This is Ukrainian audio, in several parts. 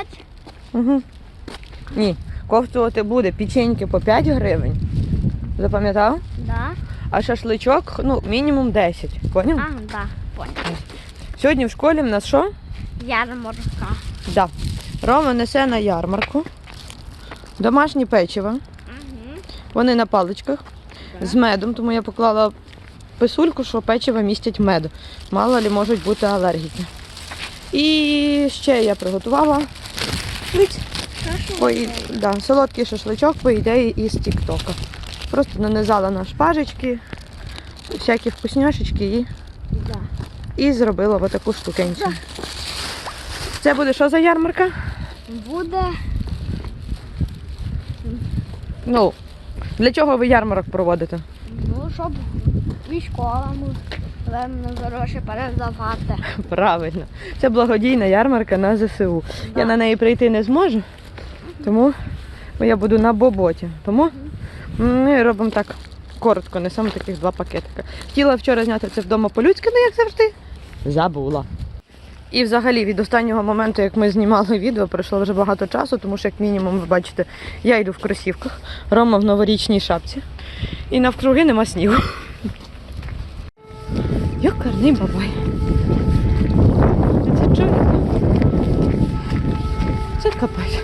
5. Угу. Ні, коштувати буде печеньки по 5 гривень. Запам'ятав? Да. А шашличок, ну, мінімум 10. Поняв? А, да, понял. Сьогодні в школі в нас що? Ярмарка. Да. Рома несе на ярмарку. Домашні печива. Угу. Вони на паличках з медом, тому я поклала писульку, що печива містять мед. Мало ли можуть бути алергіки. І ще я приготувала Вить. Ой, да, солодкий шашличок, по ідеї, із Тіктока. Просто нанизала на шпажечки, всякі вкусняшечки і, Да. і зробила отаку штукенцю. Це буде що за ярмарка? Буде Ну, для чого ви ярмарок проводите? Ну, щоб військовому певно гроші передавати. Правильно. Це благодійна ярмарка на ЗСУ. Я на неї прийти не зможу, тому я буду на боботі. Тому ми робимо так коротко, несемо таких два пакетика. Хотіла вчора зняти це вдома по-людськи, ну як завжди. Забула. І взагалі від останнього моменту, як ми знімали відео, пройшло вже багато часу, тому що, як мінімум, ви бачите, я йду в кросівках, Рома в новорічній шапці. І навкруги нема снігу. Йокарний бабай. Це? Це капець.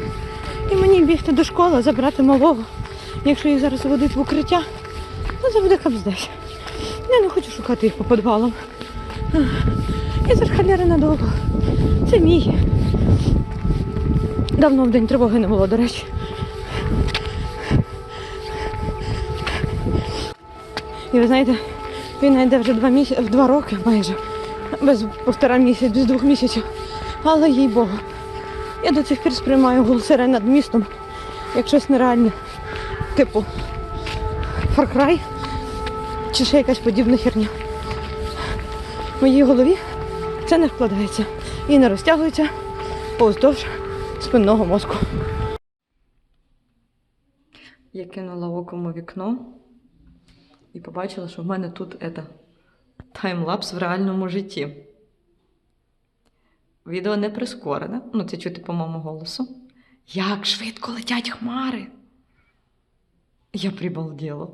І мені бігти до школи, забрати малого. Якщо їх зараз водить в укриття, то це буде капздець. Я не хочу шукати їх по підвалам. І це ж халяри надовго. Це мій. Давно в день тривоги не було, до речі. І ви знаєте, він йде вже два місяці, два роки майже. Без півтора місяця, без двох місяців. Але їй Богу. Я до цих пір сприймаю гул сирен над містом як щось нереальне. Типу Cry чи ще якась подібна херня. В моїй голові це не вкладається і не розтягується повздовж спинного мозку. Я кинула оком у вікно і побачила, що в мене тут это, таймлапс в реальному житті. Відео не прискорене, ну це чути по моєму голосу. Як швидко летять хмари. Я прибалділа.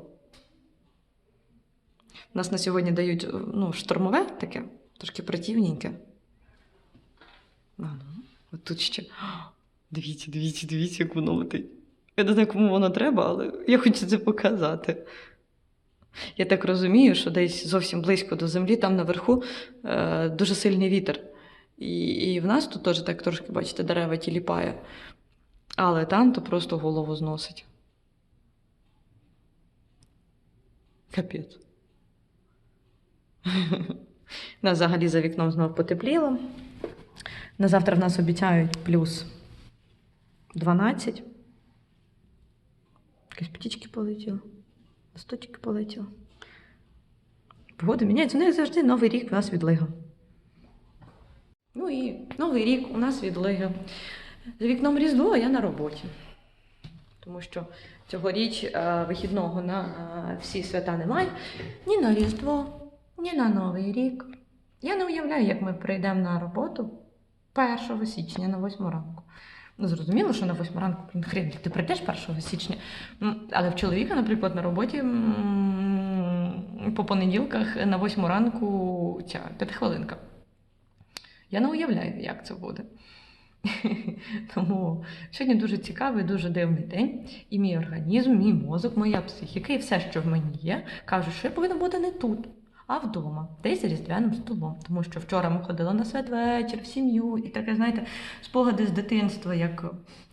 Нас на сьогодні дають ну, штормове таке, трошки противненьке. Ну, от тут ще. А, Дивіться, дивіться, дивіться, як воно летить. Я не знаю, кому воно треба, але я хочу це показати. Я так розумію, що десь зовсім близько до землі, там наверху е, дуже сильний вітер. І, і в нас тут теж так трошки, бачите, дерева тіліпає. Але там то просто голову зносить. Капець. Нас взагалі за вікном знов потепліло. На завтра в нас обіцяють плюс 12. Якісь птічки полетіли. Листочки полетіли. Погода міняється. Ну, як завжди, новий рік в нас відлига. Ну і новий рік у нас відлига. За вікном Різдво, а я на роботі. Тому що цьогоріч е, вихідного на е, всі свята немає. Ні на Різдво, ні на Новий рік. Я не уявляю, як ми прийдемо на роботу 1 січня на 8 ранку. Ну, зрозуміло, що на 8 ранку, блін, хрен, ти прийдеш 1 січня. Але в чоловіка, наприклад, на роботі по понеділках на 8 ранку ця п'ятихвилинка. Я не уявляю, як це буде. Тому сьогодні дуже цікавий, дуже дивний день. І мій організм, мій мозок, моя психіка і все, що в мені є, кажуть, що я повинна бути не тут, а вдома, десь за різдвяним столом. Тому що вчора ми ходили на святвечір, в сім'ю, і таке, знаєте, спогади з дитинства, як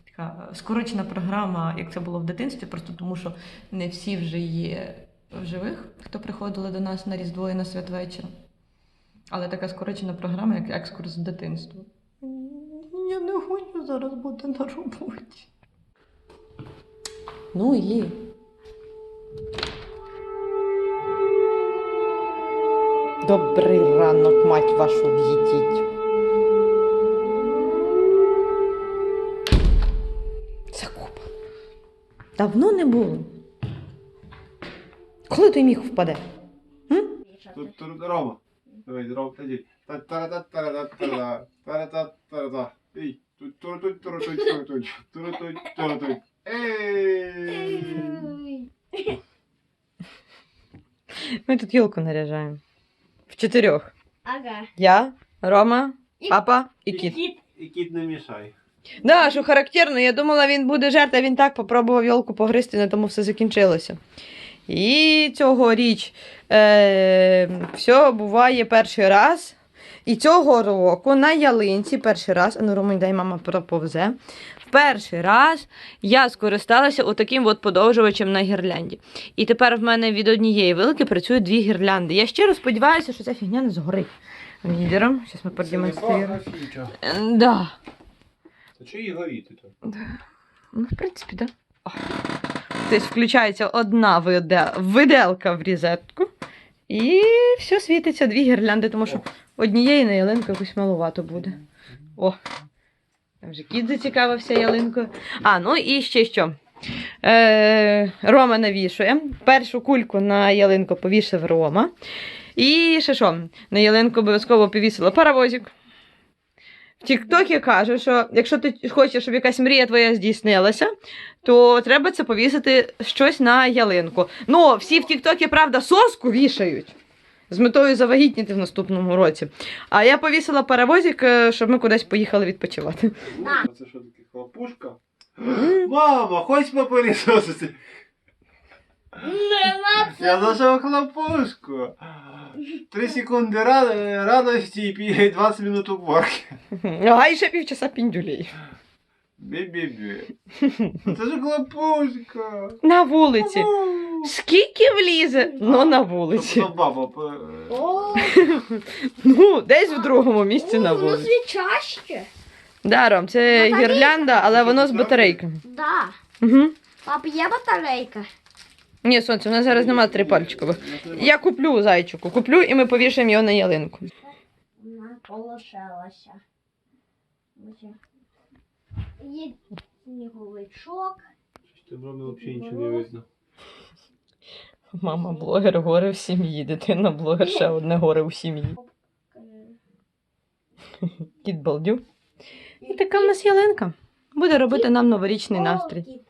така скорочена програма, як це було в дитинстві, просто тому що не всі вже є в живих, хто приходили до нас на Різдво і на святвечір. Але така скорочена програма, як екскурс з дитинства. Я не хочу зараз бути на роботі. Ну і. Добрий ранок, мать вашу в'їдіть. Це купа. Давно не було. Коли той міг впаде? Рома. Давай, Рома, тоді. Та-та-та-та-та-та-та. Та-та-та-та-та. Ей, Тут турутуть, турутуть, турутуть, турутуть, турутуть. Ей! Ми тут йолку наряжаємо. Чотирьох. Ага. Я, Рома, І- папа і кіт. І кіт не мішай. Да, що характерно, я думала, він буде жерти, а він так попробував йолку погризти, на тому все закінчилося. І цьогоріч е, все буває перший раз. І цього року на ялинці перший раз, а ну Романь, дай мама проповзе. Перший раз я скористалася отаким от подовжувачем на гірлянді. І тепер в мене від однієї вилки працюють дві гірлянди. Я щиро сподіваюся, що ця фігня не згорить. Відером. Зараз ми продемонструємо. Да. Та чи її горіти то? Ну, в принципі, так. Да. Тобто включається одна виде- виделка в різетку, і все світиться дві гірлянди, тому що однієї на ялинку якось малувато буде. О, там вже кіт зацікавився ялинкою. А, ну і ще що. Е, Рома навішує. Першу кульку на ялинку повісив Рома. І ще що? На ялинку обов'язково повісила паровозик. В Тіктокі каже, що якщо ти хочеш, щоб якась мрія твоя здійснилася, то треба це повісити щось на ялинку. Ну, всі в Тіктокі, правда, соску вішають. З метою завагітніти в наступному році. А я повісила паровозик, е, щоб ми кудись поїхали відпочивати. Це що таке хлопушка? Мама, хочеш попилісосити? Я знайшов хлопушку. Три секунди радості і пі- 20 минут уборки. Ага, і ще півчаса піндюлей. Бі-бі-бі. Це ж хлопушка. На вулиці. Скільки влізе? Ну, на вулиці. Тобто баба. О, Ну, десь в другому місці на воно вулиці. свічаще. Даром, це Батарейка. гірлянда, але воно з батарейками. Да. Угу. Пап, є батарейка? Ні, сонце, у нас зараз немає трипальчикових. Я куплю зайчику, куплю і ми повішаємо його на ялинку. Вона полишилася. Є сніговичок. Ти взагалі нічого не видно. Мама блогер горе в сім'ї, дитина блогер ще одне горе у сім'ї. Кіт балдю. І така в нас ялинка. Буде робити нам новорічний настрій.